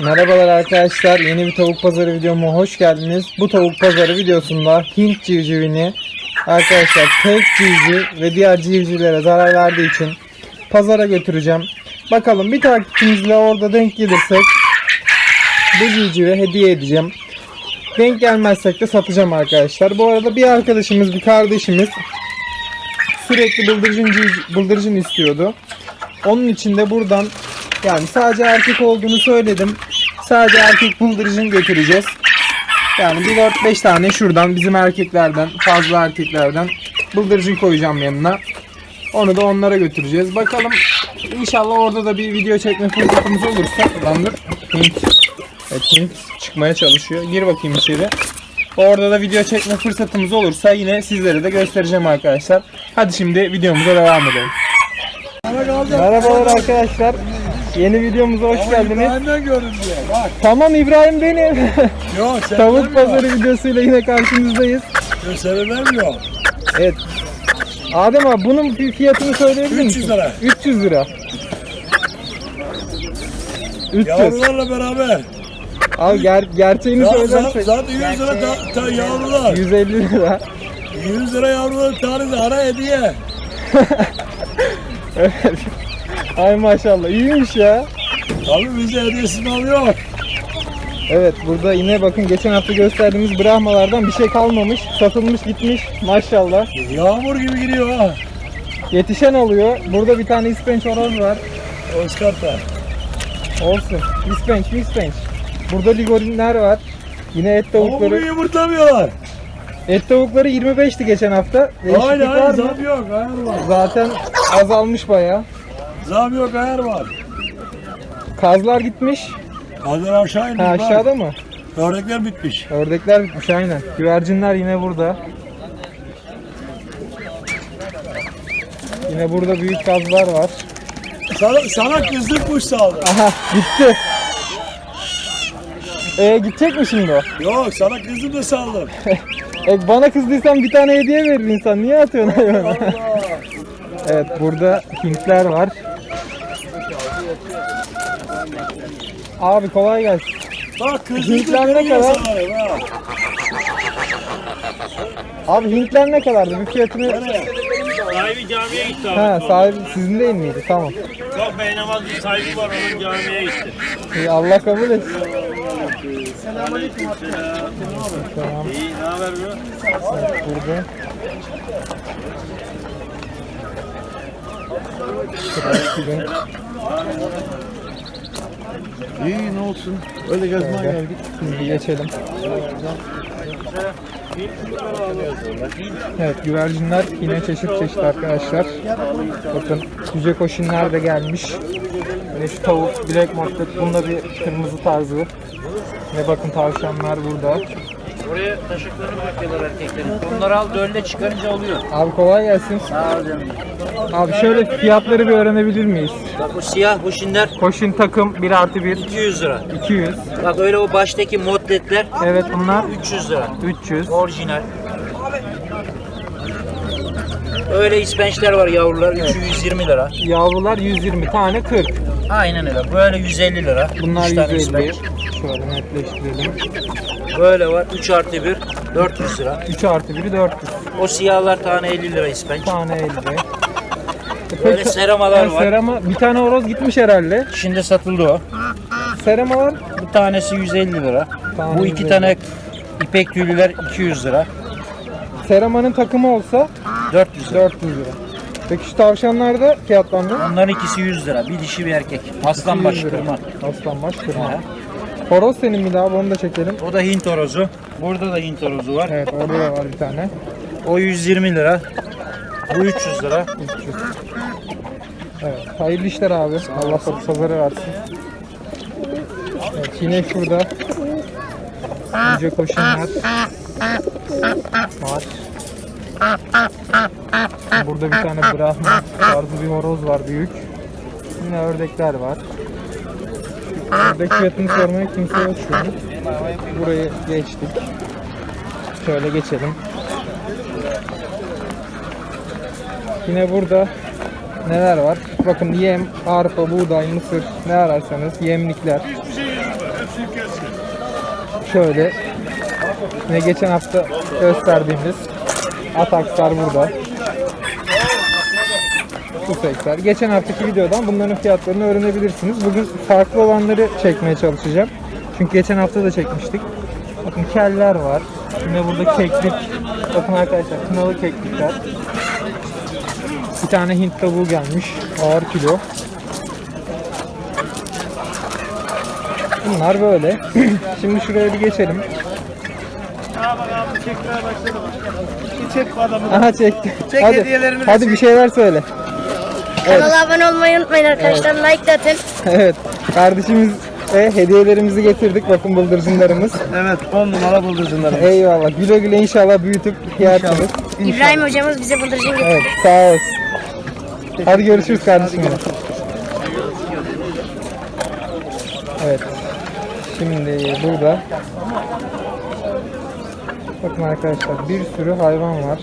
Merhabalar arkadaşlar. Yeni bir tavuk pazarı videoma hoş geldiniz. Bu tavuk pazarı videosunda Hint civcivini arkadaşlar tek civciv ve diğer civcivlere zarar verdiği için pazara götüreceğim. Bakalım bir takipçimizle orada denk gelirsek bu civcivi hediye edeceğim. Denk gelmezsek de satacağım arkadaşlar. Bu arada bir arkadaşımız, bir kardeşimiz sürekli bıldırcın, bıldırcın istiyordu. Onun için de buradan yani sadece erkek olduğunu söyledim. Sadece erkek bıldırcın götüreceğiz. Yani bir 4-5 tane şuradan bizim erkeklerden, fazla erkeklerden bıldırcın koyacağım yanına. Onu da onlara götüreceğiz. Bakalım inşallah orada da bir video çekme fırsatımız olursa. Lan dur. Hint. Evet Hint çıkmaya çalışıyor. Gir bakayım içeri. Orada da video çekme fırsatımız olursa yine sizlere de göstereceğim arkadaşlar. Hadi şimdi videomuza devam edelim. Merhabalar arkadaşlar. Yeni videomuza hoş geldiniz. Benden görün diye. Bak. Tamam İbrahim benim. Yok sen Tavuk pazarı videosuyla yine karşınızdayız. Gösterilemiyor. Evet. Adem abi bunun fiyatını söyleyebilir misin? 300 lira. 300 lira. 300. Yavrularla beraber. Abi ger gerçeğini Ya, zaten, söylersek zaten 100 lira ta, ta yavrular. 150 lira. 100 lira yavrular tanesi ara hediye. Evet. Ay maşallah iyiymiş ya. Tabii bize hediyesini alıyor. Evet burada yine bakın geçen hafta gösterdiğimiz Brahmalardan bir şey kalmamış. Satılmış gitmiş maşallah. Yağmur gibi gidiyor ha. Yetişen alıyor. Burada bir tane ispenç horoz var. Oscar'da. Olsun. İspenç mi ispenç. Burada ligorinler var. Yine et Ama bunu tavukları. yumurtlamıyorlar. Et tavukları 25'ti geçen hafta. Değişiklik Aynen var aynen mı? zam yok var. Zaten azalmış bayağı. Zam yok ayar var. Kazlar gitmiş. Kadın aşağı inmiş Ha bak. aşağıda mı? Ördekler bitmiş. Ördekler bitmiş aynen. Güvercinler yine burada. Yine burada büyük kazlar var. Sana, sana kızlık kuş saldı. Aha gitti. E gidecek mi şimdi o? Yok sana kızım da saldım. E bana kızdıysan bir tane hediye verir insan. Niye atıyorsun hayvana? Evet burada Hintler var. Abi kolay gelsin. Bak Hintler ne kadar? Abi Hintler ne kadardı? Bir fiyatını... Sahibi camiye gitti abi. Ha sahibi sizin değil miydi? Tamam. Yok beğenemez bir sahibi var onun camiye gitti. İyi, Allah kabul etsin. Selam. İyi ne haber bu? Burada. Şurada İyi ne olsun. Öyle gezmeye geldik. Biz bir geçelim. Evet güvercinler yine çeşit çeşit arkadaşlar. Bakın cüce koşunlar da gelmiş. Yine şu tavuk black market bunda bir kırmızı tarzı. Ve bakın tavşanlar burada. Buraya taşıklarını bırakıyorlar erkeklerin. Onları al dölle çıkarınca oluyor. Abi kolay gelsin. Sağ ol canım. Abi şöyle fiyatları bir öğrenebilir miyiz? Bak bu siyah bu şinler Koşun takım 1 artı 1 200 lira. 200. Bak öyle o baştaki modletler Evet bunlar 300 lira. 300. Orijinal. Öyle ispençler var yavrular 320 lira. Yavrular 120 tane 40. Aynen öyle. Böyle 150 lira. Bunlar Üç tane 150. ispenç. Şöyle netleştirelim. Böyle var 3 artı 1 400 lira. 3 artı 1'i 400. O siyahlar tane 50 lira ispenç. tane 50. Böyle seramalar Yani var. serama, bir tane horoz gitmiş herhalde. Şimdi satıldı o. Seramalar Bu tanesi 150 lira. Tane Bu iki 150. tane ipek tüylüler 200 lira. seramanın takımı olsa 400 lira. 400 lira. Peki şu tavşanlarda fiyatlandı? Onların ikisi 100 lira. Bir dişi bir erkek. Aslan baş 100 lira. kırma. Aslan baş kırma. Horoz senin mi daha onu da çekelim. O da Hint horozu. Burada da Hint horozu var. Evet orada da var bir tane. O 120 lira. Bu 300 lira. 300. Evet hayırlı işler abi. Allah satı pazarı versin. Evet yine şurada Yüce koşunlar var. Burada bir tane Brahma tarzı bir horoz var büyük. Yine ördekler var. Fiyatını sormaya kimse yok şu an. Burayı geçtik. Şöyle geçelim. Yine burada neler var? Bakın yem, arpa, buğday, mısır ne ararsanız yemlikler. Şöyle ne geçen hafta gösterdiğimiz Atakslar burada. Susex'ler. Geçen haftaki videodan bunların fiyatlarını öğrenebilirsiniz. Bugün farklı olanları çekmeye çalışacağım. Çünkü geçen hafta da çekmiştik. Bakın keller var. Yine burada keklik. Bakın arkadaşlar kınalı keklikler. Bir tane Hint tavuğu gelmiş. Ağır kilo. Bunlar böyle. Şimdi şuraya bir geçelim. Çek bu adamı. Aha çekti. Çek hadi, hadi bir şeyler söyle. Kanala abone olmayı unutmayın arkadaşlar. Like de atın. Evet. Kardeşimiz ve hediyelerimizi getirdik. Bakın bıldırcınlarımız. Evet 10 numara bıldırcınlarım. Eyvallah. Güle güle inşallah büyütüp yersiniz. İbrahim hocamız bize bıldırcın getirdi. Evet. Sağ olsun. Hadi görüşürüz kardeşim. benim. Evet. Şimdi burada Bakın arkadaşlar bir sürü hayvan var.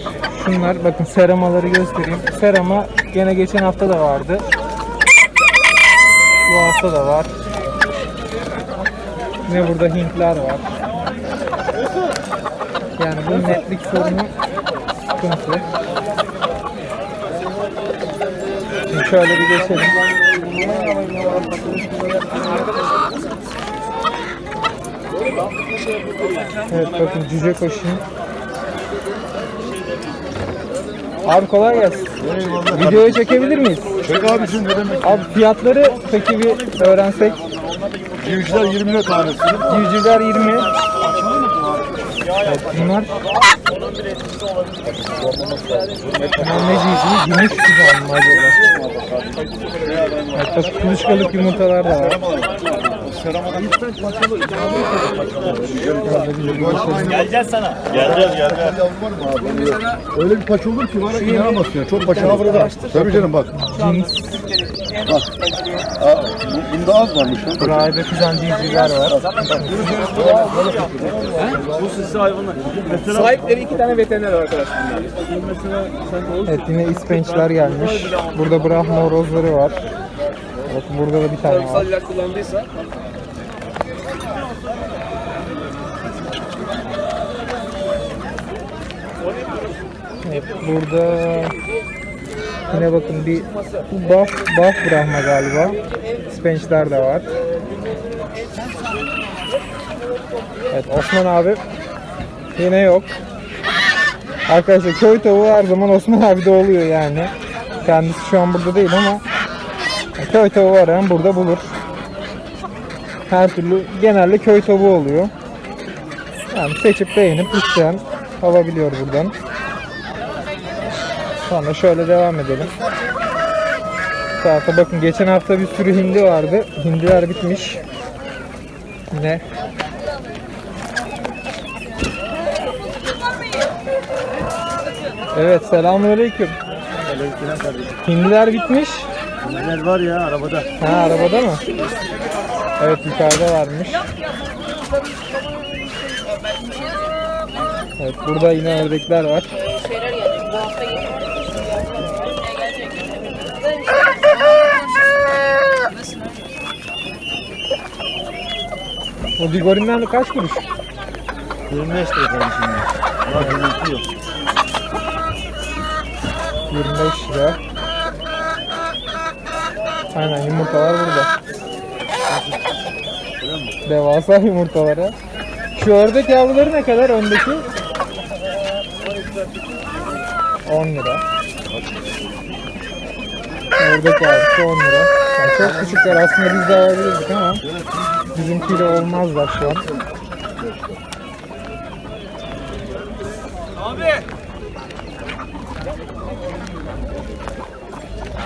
Şunlar bakın seramaları göstereyim. Serama gene geçen hafta da vardı. Bu hafta da var. Yine burada Hintler var. Yani bu netlik sorunu sıkıntı. Şimdi şöyle bir geçelim. Evet bakın cüce koşayım. Abi kolay gelsin. Videoyu çekebilir miyiz? Çek abicim ne demek? Abi fiyatları peki bir öğrensek. Civcivler 20 lira tanesi. Civcivler 20. Evet bunlar. Ne civcivi? Gümüş güzel mi acaba? Evet kuluçkalık yumurtalar da var. Geleceğiz sana. var mı abi? Öyle bir paça olur ki var ya inanamazsın ya. Çok paça var da. Tabii canım bak. Bak. Aa, bu- bunda az varmış. lan. rahibe fizan civcivler var. Bu sisi hayvanlar. Evet yine ispençler gelmiş. Burada Brahma horozları var. Evet burada da bir tane var. Evet burada yine bakın bir bu buff, buff Brahma galiba. Ispençler de var. Evet Osman abi yine yok. Arkadaşlar köy tavuğu her zaman Osman abi de oluyor yani. Kendisi şu an burada değil ama köy tavuğu arayan burada bulur. Her türlü genelde köy tavuğu oluyor. Yani seçip beğenip isteyen alabiliyor buradan. Sonra şöyle devam edelim. Tarafta bakın geçen hafta bir sürü hindi vardı. Hindiler bitmiş. Yine Evet selamünaleyküm. Hindiler bitmiş. Neler var ya arabada. Ha arabada mı? Evet yukarıda varmış. Evet burada yine ördekler var. O Digorin'den de kaç kuruş? 25 lira kardeşim. Var hürmeti yok. 25 lira. Aynen yumurtalar burada. Devasa yumurtaları. Şu ördek yavruları ne kadar öndeki? 10 lira. Ördek yavrusu 10 lira. Yani çok küçükler aslında biz de alabilirdik ama bizimkiyle olmazlar şu an.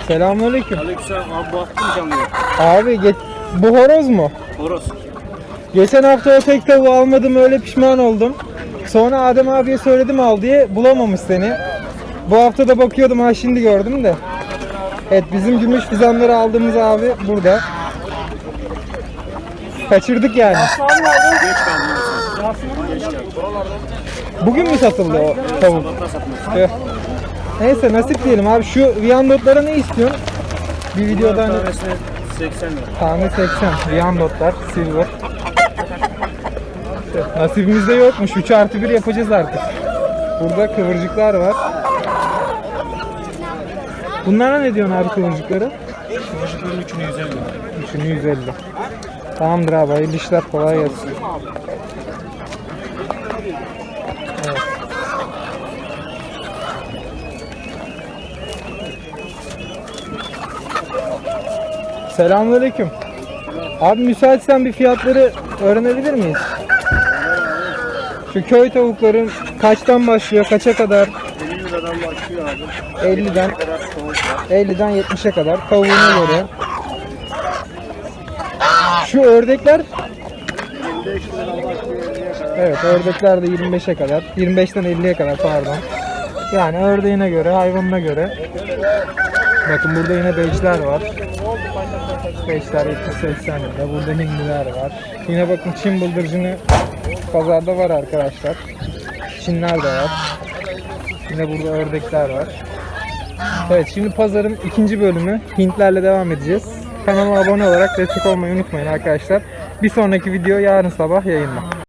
Selamünaleyküm. Aleykümselam abi bu hafta mı canlı? Abi ge- bu horoz mu? Horoz. Geçen hafta o tek tavuğu almadım öyle pişman oldum. Sonra Adem abiye söyledim al diye bulamamış seni. Bu hafta da bakıyordum ha şimdi gördüm de. Evet bizim gümüş fizanları aldığımız abi burada. Kaçırdık yani. Bugün mü satıldı o tavuk? Neyse nasip diyelim abi. Şu Viandotlara ne istiyorsun? Bir videoda hani Tanesine 80 lira. tane 80 Viandotlar silver. Nasibimizde yokmuş. 3 artı 1 yapacağız artık. Burada kıvırcıklar var. Bunlara ne diyorsun abi kıvırcıkları? Kıvırcıkların üçünü 150. Üçünü 150. Tamamdır abi hayırlı işler kolay gelsin. Evet. Selamünaleyküm. Abi müsaitsen bir fiyatları öğrenebilir miyiz? Şu köy tavukların kaçtan başlıyor, kaça kadar? 50 liradan başlıyor abi. 50'den Biraz tavuk var. 50'den 70'e kadar tavuğuna göre. Şu ördekler 25 liradan başlıyor 50'ye kadar. evet ördekler de 25'e kadar 25'ten 50'ye kadar pardon. Yani ördeğine göre hayvanına göre. Bakın burada yine beçler var. Beçler 70-80 lira. Burada hindiler var. Yine bakın Çin bıldırcını pazarda var arkadaşlar. Çinler de var. Yine burada ördekler var. Evet şimdi pazarın ikinci bölümü Hintlerle devam edeceğiz. Kanala abone olarak destek olmayı unutmayın arkadaşlar. Bir sonraki video yarın sabah yayında.